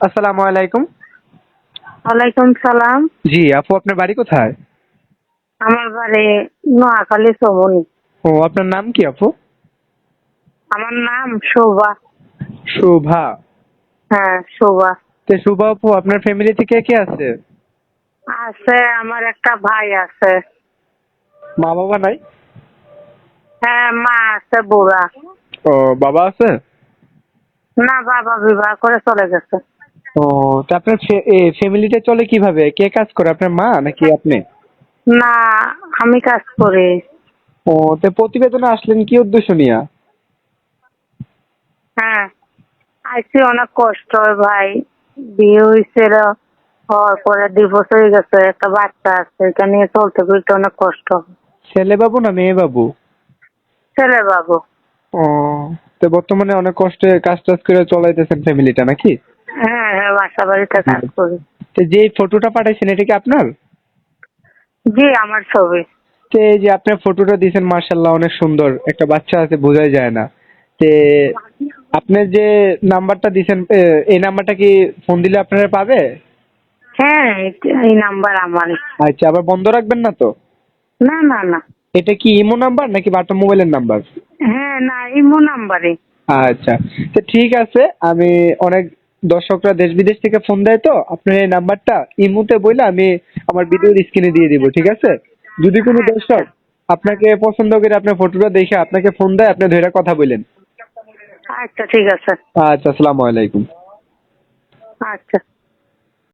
আসসালামু আলাইকুম। ওয়ালাইকুম সালাম। জি আপু আপনার বাড়ি কোথায়? আমার বাড়ি নোয়াখালী চমনি ও আপনার নাম কি আপু? আমার নাম শোভা। শোভা। হ্যাঁ শোভা। তো শোভা আপু আপনার ফ্যামিলিতে কে কে আছে? আছে আমার একটা ভাই আছে। মা বাবা নাই? হ্যাঁ মা আছে বুড়া। ও বাবা আছে? না বাবা বিবাহ করে চলে গেছে। ও তা আপনার ফ্যামিলিতে চলে কীভাবে? কে কাজ করে? আপনার মা নাকি আপনি? না আমি কাজ করি। ও তো প্রতিবেদনে আসলেন কি উদ্দেশ্য নিয়ে? হ্যাঁ আইসি অনেক কষ্ট ভাই। বিয়ে হয়েছিল হওয়ার পরে ডিভোর্স হয়ে গেছে একটা বাচ্চা আছে এটা নিয়ে চলতে ফিরতে অনেক কষ্ট ছেলে বাবু না মেয়ে বাবু? ছেলে বাবু। ও তো বর্তমানে অনেক কষ্টে কাজ টাজ করে চলাইতেছেন ফ্যামিলিটা নাকি? বাসা বাড়িতে কাজ করি। তো যে ফটোটা পাঠাইছেন এটা কি আপনার? জি আমার ছবি। তো যে আপনার ফটোটা দিয়েছেন মার্শাল্লাহ অনেক সুন্দর। একটা বাচ্চা আছে বোঝাই যায় না। তে আপনার যে নাম্বারটা দিয়েছেন এই নাম্বারটা কি ফোন দিলে আপনারা পাবে? হ্যাঁ এই- এই নাম্বার আমার আচ্ছা আবার বন্ধ রাখবেন না তো? না না না। এটা কি ইমো নাম্বার নাকি বাটা মোবাইলের নাম্বার? হ্যাঁ না ইমো নাম্বারে আচ্ছা তো ঠিক আছে আমি অনেক দর্শকরা দেশ বিদেশ থেকে ফোন দেয় তো আপনার এই নাম্বারটা মুহূর্তে বইলে আমি আমার ভিডিওর স্ক্রিনে দিয়ে দিব ঠিক আছে? যদি কোনো দর্শক আপনাকে পছন্দ করে আপনার ফটোটা দেখে আপনাকে ফোন দেয় আপনি ধরে কথা বলেন। আচ্ছা ঠিক আছে। আচ্ছা আসসালামু আলাইকুম। আচ্ছা।